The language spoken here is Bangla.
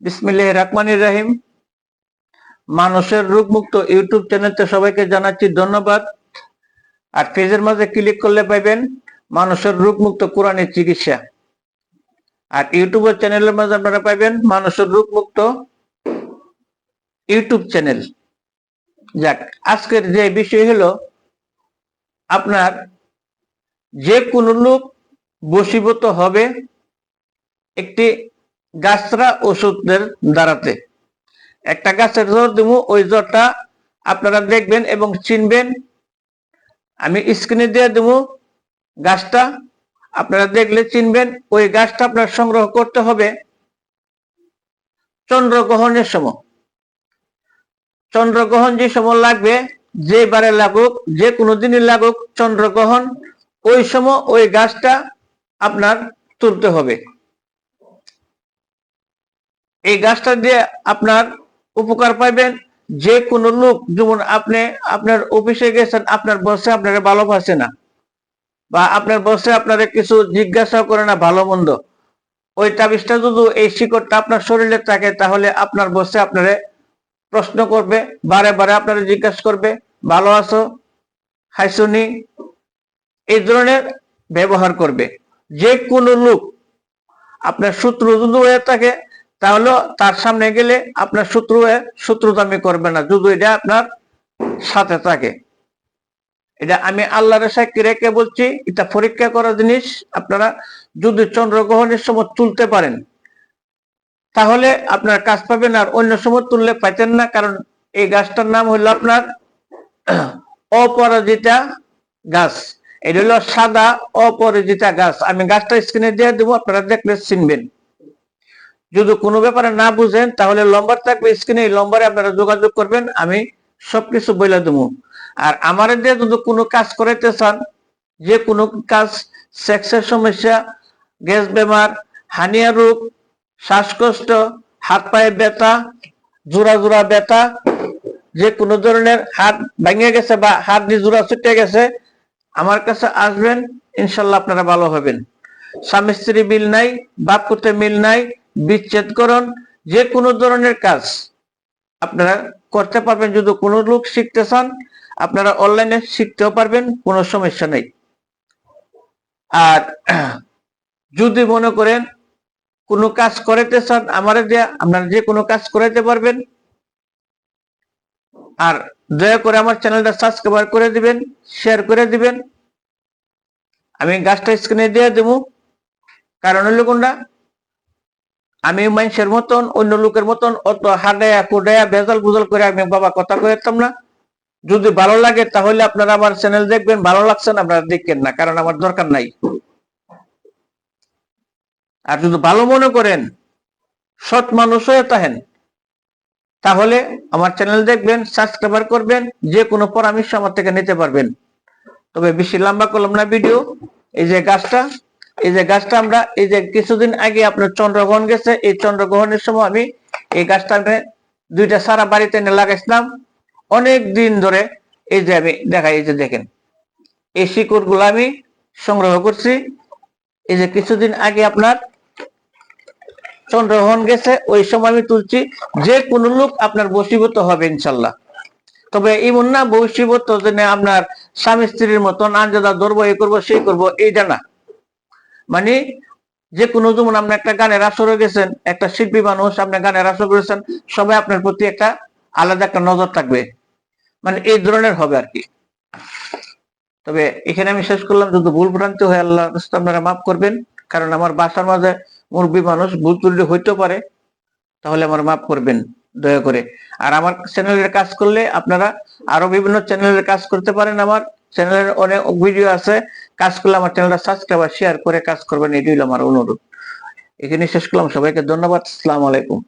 বিসমিল্লাহ রহমানির রাহিম। মানুষের রোগমুক্ত ইউটিউব চ্যানেলতে সবাইকে জানাচ্ছি ধন্যবাদ। আর পেজের মাঝে ক্লিক করলে পাইবেন মানুষের রোগমুক্ত কোরআনের চিকিৎসা। আর ইউটিউবের চ্যানেলের মাঝে আপনারা পাইবেন মানুষের রোগমুক্ত ইউটিউব চ্যানেল। যাক, আজকের যে বিষয় হলো আপনার যে কোনো লোক বশীভূত হবে একটি গাছরা ওষুধের দ্বারাতে। একটা গাছের জ্বর দিব ওই জ্বরটা আপনারা দেখবেন এবং চিনবেন। আমি স্ক্রিনে দিয়ে দেবো গাছটা, আপনারা দেখলে চিনবেন, ওই গাছটা আপনার সংগ্রহ করতে হবে চন্দ্রগ্রহণের সময়। চন্দ্রগ্রহণ যে সময় লাগবে, যে বারে লাগুক, যে কোনো দিনই লাগুক চন্দ্রগ্রহণ, ওই সময় ওই গাছটা আপনার তুলতে হবে। এই গাছটা দিয়ে আপনার উপকার পাইবেন। যে কোনো লোক, যেমন আপনি, আপনার অফিসে গেছেন, আপনার বসে আপনারা ভালোবাসে না। বা আপনার বসে আপনারা কিছু জিজ্ঞাসা করে না, ভালো মন্দ। ওই তাবিজটা যদি এই শিকড়টা আপনার শরীরে থাকে, তাহলে আপনার বসে আপনারে প্রশ্ন করবে, বারে বারে আপনারা জিজ্ঞাসা করবে, ভালো আছো? হাইসুনি এই ধরনের ব্যবহার করবে। যে কোনো লোক, আপনার শত্রু যদি হয়ে থাকে তাহলে তার সামনে গেলে আপনার শত্রু শত্রুতামি করবে না, যদি এটা আপনার সাথে থাকে। এটা আমি আল্লাহর সাক্ষী রেখে বলছি, এটা পরীক্ষা করা জিনিস। আপনারা যদি চন্দ্রগ্রহণের সময় তুলতে পারেন, তাহলে আপনার কাজ পাবেন আর অন্য সময় তুললে পাইতেন না, কারণ এই গাছটার নাম হলো আপনার অপরাজিতা গাছ। এটা হলো সাদা অপরাজিতা গাছ। আমি গাছটা স্ক্রিনে দিয়ে দেবো, আপনারা দেখলে চিনবেন। যদি কোনো ব্যাপারে না বুঝেন, তাহলে লম্বার থাকবে স্ক্রিনে লম্বারে আপনারা যোগাযোগ করবেন, আমি সবকিছু বলে দেবো আর আমার দিয়ে যদি কোনো কাজ করাইতে চান, যে কোনো কাজ, সেক্সের সমস্যা, গ্যাস বেমার, হানিয়া রোগ, শ্বাসকষ্ট, হাত পায়ে ব্যথা, জোড়া জোড়া ব্যথা, যে কোনো ধরনের হাত ভেঙে গেছে বা হাত দিয়ে জোড়া ছুটে গেছে, আমার কাছে আসবেন, ইনশাল্লাহ আপনারা ভালো হবেন। স্বামী স্ত্রী মিল নাই, বাপ মিল নাই বিচ্ছেদকরণ যে কোনো ধরনের কাজ আপনারা করতে পারবেন। যদি কোনো লোক শিখতে চান, আপনারা অনলাইনে শিখতেও পারবেন, কোনো সমস্যা নেই। আর যদি মনে করেন কোনো কাজ করাইতে চান, আমার দেয়া, আপনারা যে কোনো কাজ করাইতে পারবেন। আর দয়া করে আমার চ্যানেলটা সাবস্ক্রাইব করে দিবেন শেয়ার করে দিবেন। আমি গাছটা স্ক্রিনে দিয়ে দেবো। কারণ হলো কোনটা? আমি মানুষের মতন, অন্য লোকের মতন, অত হাডায়া কোডায়া ভেজাল বুজাল করে আমি বাবা কথা কইতাম না। যদি ভালো লাগে তাহলে আপনারা আমার চ্যানেল দেখবেন, ভালো লাগছে না আপনারা দেখবেন না, কারণ আমার দরকার নাই। আর যদি ভালো মনে করেন, সৎ মানুষ হয়ে থাকেন, তাহলে আমার চ্যানেল দেখবেন সাবস্ক্রাইবার করবেন, যে কোনো পরামর্শ আমার থেকে নিতে পারবেন। তবে বেশি লম্বা করলাম না ভিডিও এই যে গাছটা এই যে গাছটা আমরা, এই যে কিছুদিন আগে আপনার চন্দ্রগ্রহণ গেছে, এই চন্দ্রগ্রহণের সময় আমি এই গাছটা দুইটা সারা বাড়িতে এনে লাগাইছিলাম। অনেক দিন ধরে এই যে আমি দেখাই এই যে দেখেন, এই শিকড়গুলো আমি সংগ্রহ করছি। এই যে কিছুদিন আগে আপনার চন্দ্রগ্রহণ গেছে, ওই সময় আমি তুলছি, যে কোন লোক আপনার বসীভূত হবে ইনশাল্লাহ। তবে এমন না বসীভূত আপনার স্বামী স্ত্রীর মতন আঞ্জাদা ধরবো এই করব সেই করব, এইটা না। মানে যে কোনো যেমন আপনি একটা গানের আসরে গেছেন, একটা শিল্পী মানুষ, আপনি গানের আসর করেছেন সবাই আপনার প্রতি একটা আলাদা একটা নজর থাকবে। মানে এই ধরনের হবে আর কি। তবে এখানে আমি শেষ করলাম, যদি ভুল ভ্রান্তি হয়ে আল্লাহ আপনারা মাফ করবেন, কারণ আমার বাসার মাঝে মুরব্বী মানুষ ভুল ত্রুটি হইতে পারে, তাহলে আমার মাফ করবেন, দয়া করে। আর আমার চ্যানেলের কাজ করলে আপনারা আরও বিভিন্ন চ্যানেলের কাজ করতে পারেন আমার। চ্যানেলের অনেক ভিডিও আছে কাজ করলে আমার চ্যানেলটা সাবস্ক্রাইব আর শেয়ার করে কাজ করবেন এটি হলো আমার অনুরোধ। এখানে শেষ করলাম। সবাইকে ধন্যবাদ। আসসালামু আলাইকুম।